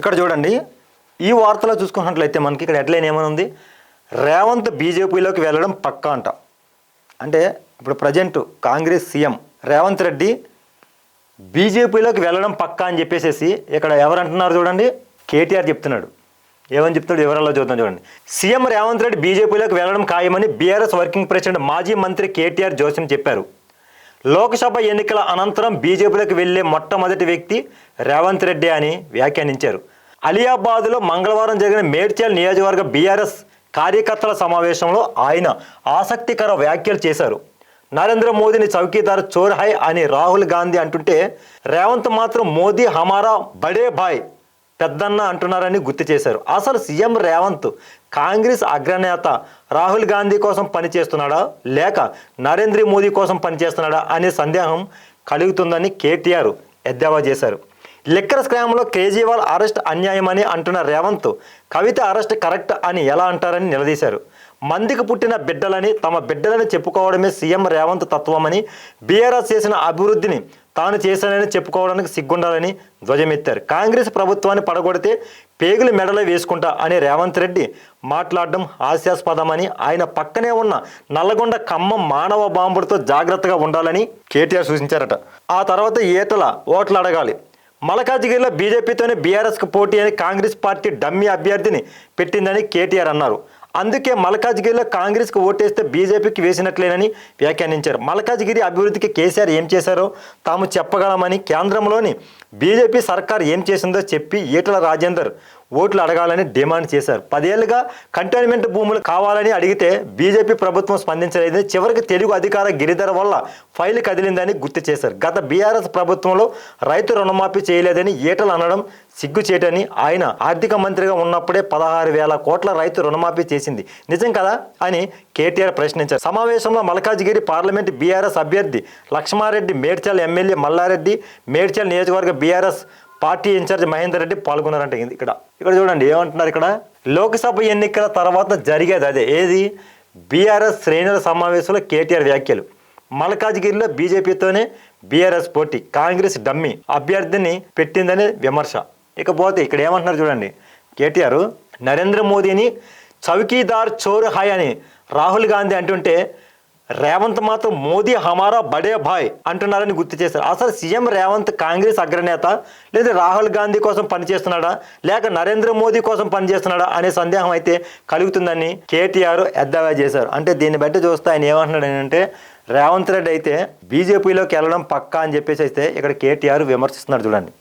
ఇక్కడ చూడండి ఈ వార్తలో చూసుకున్నట్లయితే మనకి ఇక్కడ హెడ్లైన్ ఏమైనా ఉంది? రేవంత్ బీజేపీలోకి వెళ్ళడం పక్కా అంట. అంటే ఇప్పుడు present Congress CM Revanth Reddy బీజేపీలోకి వెళ్ళడం పక్కా అని చెప్పేసేసి ఇక్కడ ఎవరు అంటున్నారు చూడండి? కేటీఆర్ చెప్తున్నాడు. ఏమని చెప్తాడు వివరాల్లో చూద్దాం చూడండి. సీఎం రేవంత్ రెడ్డి బీజేపీలోకి వెళ్ళడం ఖాయమని బీఆర్ఎస్ వర్కింగ్ ప్రెసిడెంట్ మాజీ మంత్రి కేటీఆర్ జోస్యం చెప్పారు. లోక్సభ ఎన్నికల అనంతరం బీజేపీలోకి వెళ్ళే మొట్టమొదటి వ్యక్తి రేవంత్ రెడ్డి అని వ్యాఖ్యానించారు. అలియాబాద్లో మంగళవారం జరిగిన మేడ్చల్ నియోజకవర్గ బీఆర్ఎస్ కార్యకర్తల సమావేశంలో ఆయన ఆసక్తికర వ్యాఖ్యలు చేశారు. నరేంద్ర మోదీని చౌకీదార్ చోర్ హై అని రాహుల్ గాంధీ అంటుంటే రేవంత్ మాత్రం మోదీ హమారా బడే భాయ్ పెద్దన్న అంటున్నారని గుర్తు చేశారు. అసలు సీఎం రేవంత్ కాంగ్రెస్ అగ్రనేత రాహుల్ గాంధీ కోసం పనిచేస్తున్నాడా? లేక నరేంద్ర మోదీ కోసం పనిచేస్తున్నాడా? అనే సందేహం కలుగుతుందని కేటీఆర్ ఎద్దేవా చేశారు. లిక్కర్ స్కామ్లో కేజ్రీవాల్ అరెస్ట్ అన్యాయమని అంటున్న రేవంత్ కవిత అరెస్ట్ కరెక్ట్ అని ఎలా అంటారని నిలదీశారు. మందికి పుట్టిన బిడ్డలని తమ బిడ్డలని చెప్పుకోవడమే సీఎం రేవంత్ తత్వమని బీఆర్ఎస్ చేసిన అభివృద్ధిని తాను చేశానని చెప్పుకోవడానికి సిగ్గుండాలని ధ్వజమెత్తారు. కాంగ్రెస్ ప్రభుత్వాన్ని పడగొడితే పేగులు మెడలో వేసుకుంటా అని రేవంత్ రెడ్డి మాట్లాడడం హాస్యాస్పదమని ఆయన పక్కనే ఉన్న నల్లగొండ ఖమ్మం మానవ బాంబులతో జాగ్రత్తగా ఉండాలని కేటీఆర్ సూచించారట. ఆ తర్వాత ఏటల ఓట్లు అడగాలి. మలకాజిగిరిలో బీజేపీతోనే బీఆర్ఎస్కు పోటీ అని కాంగ్రెస్ పార్టీ డమ్మీ అభ్యర్థిని పెట్టిందని కేటీఆర్ అన్నారు. అందుకే మల్కాజ్గిరిలో కాంగ్రెస్కి ఓటేస్తే బీజేపీకి వేసినట్లేనని వ్యాఖ్యానించారు. మల్కాజ్గిరి అభివృద్ధికి కేసీఆర్ ఏం చేశారో తాము చెప్పగలమని కేంద్రంలోని బీజేపీ సర్కార్ ఏం చేసిందో చెప్పి ఈటల రాజేందర్ ఓట్లు అడగాలని డిమాండ్ చేశారు. పదేళ్ళుగా కంటైన్మెంట్ భూములు కావాలని అడిగితే బీజేపీ ప్రభుత్వం స్పందించలేదని చివరికి తెలుగు అధికార గిరిధర వల్ల ఫైల్ కదిలిందని గుర్తు చేశారు. గత బీఆర్ఎస్ ప్రభుత్వంలో రైతు రుణమాఫీ చేయలేదని ఈటలు అనడం సిగ్గుచేటని ఆయన ఆర్థిక మంత్రిగా ఉన్నప్పుడే పదహారు వేల కోట్ల రైతు రుణమాఫీ చేసింది. నిజం కదా? అని కేటీఆర్ ప్రశ్నించారు. సమావేశంలో మల్కాజ్గిరి పార్లమెంట్ బీఆర్ఎస్ అభ్యర్థి లక్ష్మారెడ్డి మేడ్చల్ ఎమ్మెల్యే మల్లారెడ్డి మేడ్చల్ నియోజకవర్గ BRS party incharge Mahender Reddy పాల్గొన్నారంట ఇక్కడ. ఇక్కడ చూడండి ఏమంటున్నారు ఇక్కడ? లోక్సభ ఎన్నికల తర్వాత జరిగేది అదే. ఏది? బీఆర్ఎస్ శ్రేణుల సమావేశంలో కేటీఆర్ వ్యాఖ్యలు. మల్కాజ్గిరిలో బీజేపీతోనే బీఆర్ఎస్ పోటీ కాంగ్రెస్ డమ్మి. అభ్యర్థిని పెట్టిందనే విమర్శ. ఇకపోతే ఇక్కడ ఏమంటున్నారు చూడండి. కేటీఆర్ నరేంద్ర మోదీని చౌకీదార్ చోరు హాయ్ అని రాహుల్ గాంధీ అంటుంటే రేవంత్ మాత్రం మోదీ హమారా బడే భాయ్ అంటున్నారని గుర్తు చేశారు. అసలు సీఎం రేవంత్ కాంగ్రెస్ అగ్రనేత లేదా రాహుల్ గాంధీ కోసం పనిచేస్తున్నాడా? లేక నరేంద్ర మోదీ కోసం పనిచేస్తున్నాడా అనే సందేహం అయితే కలుగుతుందని కేటీఆర్ ఎద్దావా చేశారు. అంటే దీన్ని బట్టి చూస్తే ఆయన ఏమంటున్నాడు ఏంటంటే రేవంత్ రెడ్డి అయితే బీజేపీలోకి వెళ్ళడం పక్కా అని చెప్పేసి అయితే ఇక్కడ కేటీఆర్ విమర్శిస్తున్నాడు చూడండి.